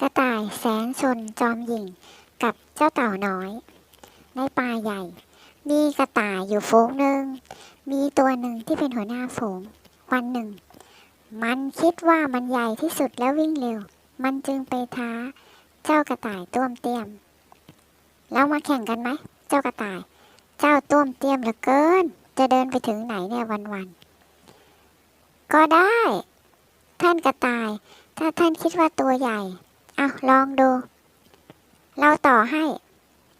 กระต่ายแสนชนจอมหยิ่งกับเจ้าเต่าน้อย ในป่าใหญ่ มีกระต่ายอยู่ฝูงหนึ่ง มีตัวหนึ่งที่เป็นหัวหน้าฝูง วันหนึ่ง มันคิดว่ามันใหญ่ที่สุดแล้ววิ่งเร็ว มันจึงไปท้า เจ้ากระต่ายต้วมเตี้ยม เรามาแข่งกันไหม เจ้ากระต่าย เจ้าต้วมเตี้ยมเหลือเกิน จะเดินไปถึงไหนเนี่ยวันๆก็ได้ ท่านกระต่าย ถ้าท่านคิดว่าตัวใหญ่ เอาลองดู เราต่อให้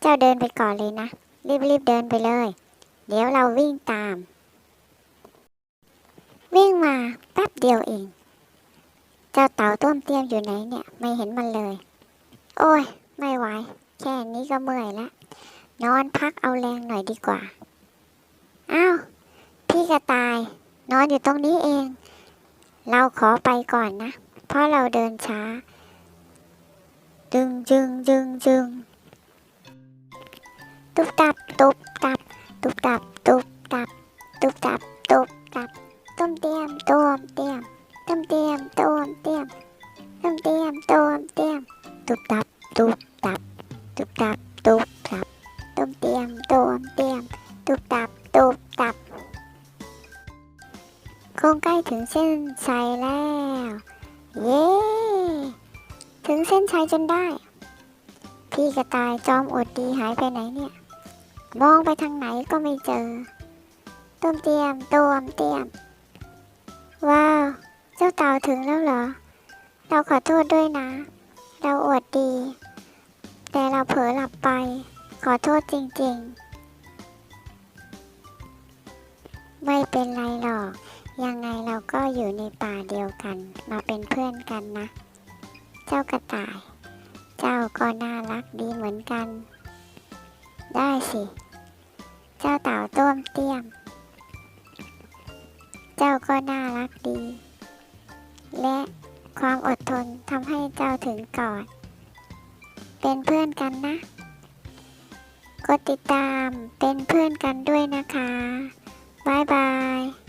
เจ้าเดินไปก่อนเลยนะ รีบๆเดินไปเลย เดี๋ยวเราวิ่งตาม วิ่งมาแป๊บเดียวเอง เจ้าเต่าต้มเตี้ยมอยู่ไหนเนี่ย ไม่เห็นมันเลย โอ้ย ไม่ไหว แค่นี้ก็เมื่อยแล้วนอนพักเอาแรงหน่อยดีกว่า อ้าว พี่กระต่าย นอนอยู่ตรงนี้เอง เราขอไปก่อนนะ เพราะเราเดินช้า จึงจึงจึงจึงตุบตับตุบตับตุบตับตุบตับตุบตับตุบตับต้มเตียมต้มเตียมต้มเตียมต้มเตียมต้มเตียมต้มเตียมตุบตับตุบตับตุบตับตุบตับต้มเตียมต้มเตียมตุบตับตุบตับคงใกล้ถึงเส้นชัยแล้ว เย้ ถึงเส้นชัยจนได้ พี่กระต่ายจอมอดดีหายไปไหนเนี่ย มองไปทางไหนก็ไม่เจอต้มเตียมต้มเตียม ว้าว เจ้าเต่าถึงแล้วเหรอ เราขอโทษด้วยนะ เราอดดี แต่เราเผลอหลับไป ขอโทษจริง ๆ ไม่เป็นไรหรอก ยังไงเราก็อยู่ในป่าเดียวกัน มาเป็นเพื่อนกันนะ เจ้ากระต่าย เจ้าก็น่ารักดีเหมือนกัน ได้สิ เจ้าเต่าต้มเตี้ยม เจ้าก็น่ารักดี และความอดทนทำให้เจ้าถึงก่อน เป็นเพื่อนกันนะ กดติดตามเป็นเพื่อนกันด้วยนะคะ บ๊ายบาย